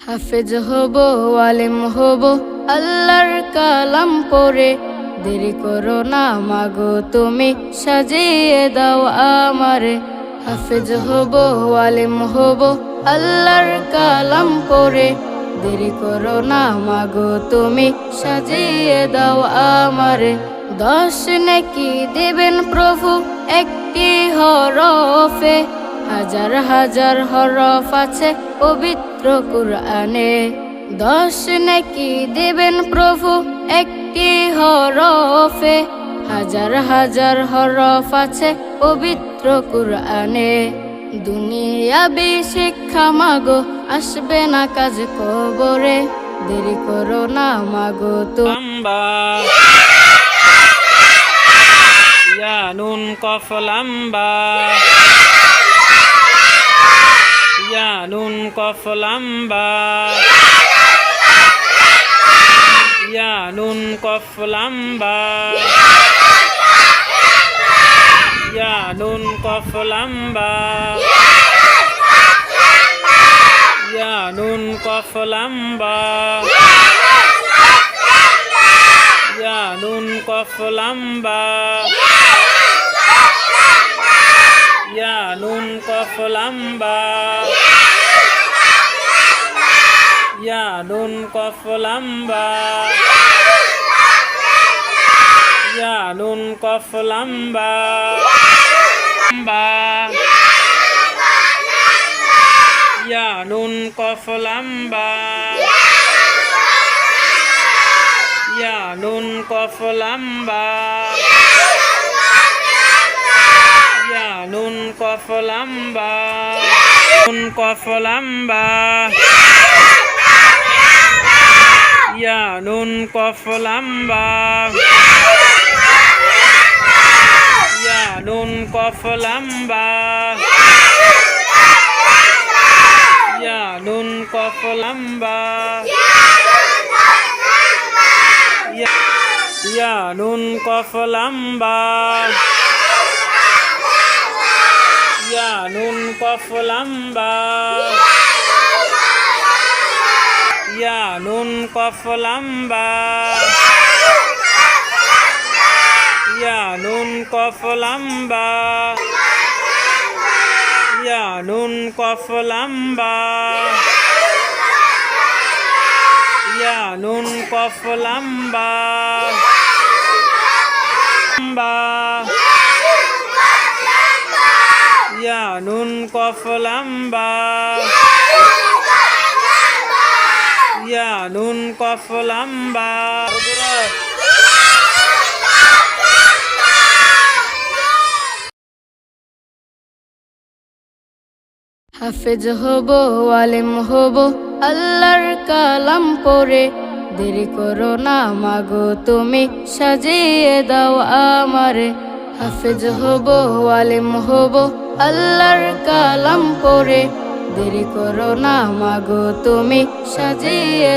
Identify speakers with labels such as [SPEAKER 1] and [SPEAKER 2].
[SPEAKER 1] হাফেজ হব আলেম হব আল্লাহর কালাম পড়ে। দেরি করো না মাগো তুমি সাজিয়ে দাও আমারে। হাফেজ হব আলেম হব আল্লাহর কালাম পড়ে। দেরি করো না মাগো তুমি সাজিয়ে দাও আমারে। দশ নাকি দেবেন প্রভু একটি হরফে। হাজার হাজার হরফ আছে পবিত্র কুরআনে। দশ নাকি দেবেন প্রভু একটি হরফে। হাজার হাজার হরফ আছে পবিত্র কুরআনে। দুনিয়াবি শিক্ষা মাগো, আসবে না কাজ কবরে। দেরি করো না মাগো তো।
[SPEAKER 2] নুন কফ লম্বা ইয়া নুন কফ লম্বা ইয়া নুন কফ লম্বা ইয়া নুন কফ লম্বা ইয়া নুন কফ লম্বা ইয়া নুন কফ লম্বা ইয়া নুন কফ লম্বা ইয়া নুন কফ লম্বা ইয়া নুন কফ লম্বা লম্বা ইয়া নুন কফ লম্বা ইয়া নুন কফ লম্বা ইয়া নুন কফ লম্বা নুন কফ লম্বা ইয়া নুন কফ লম্বা ইয়া নুন কফ লম্বা ইয়া নুন কফ লম্বা ইয়া নুন কফ লম্বা ইয়া নুন কফ লম্বা। ইয়া নুন কফ লম্বা। ইয়া নুন কফ লম্বা। ইয়া নুন কফ লম্বা। ইয়া নুন কফ লম্বা। লম্বা ইয়া নুন কফ লম্বা। ইয়া নুন কফ লম্বা।
[SPEAKER 1] হাফেজ হব, আলেম হব, আল্লাহর কালাম পড়ে। দেরি করো না, মাগো তুমি সাজিয়ে দাও আমারে। হাফেজ হব আলেম হব আল্লাহর কালাম পরে দেরি করো না মাগো তুমি সাজিয়ে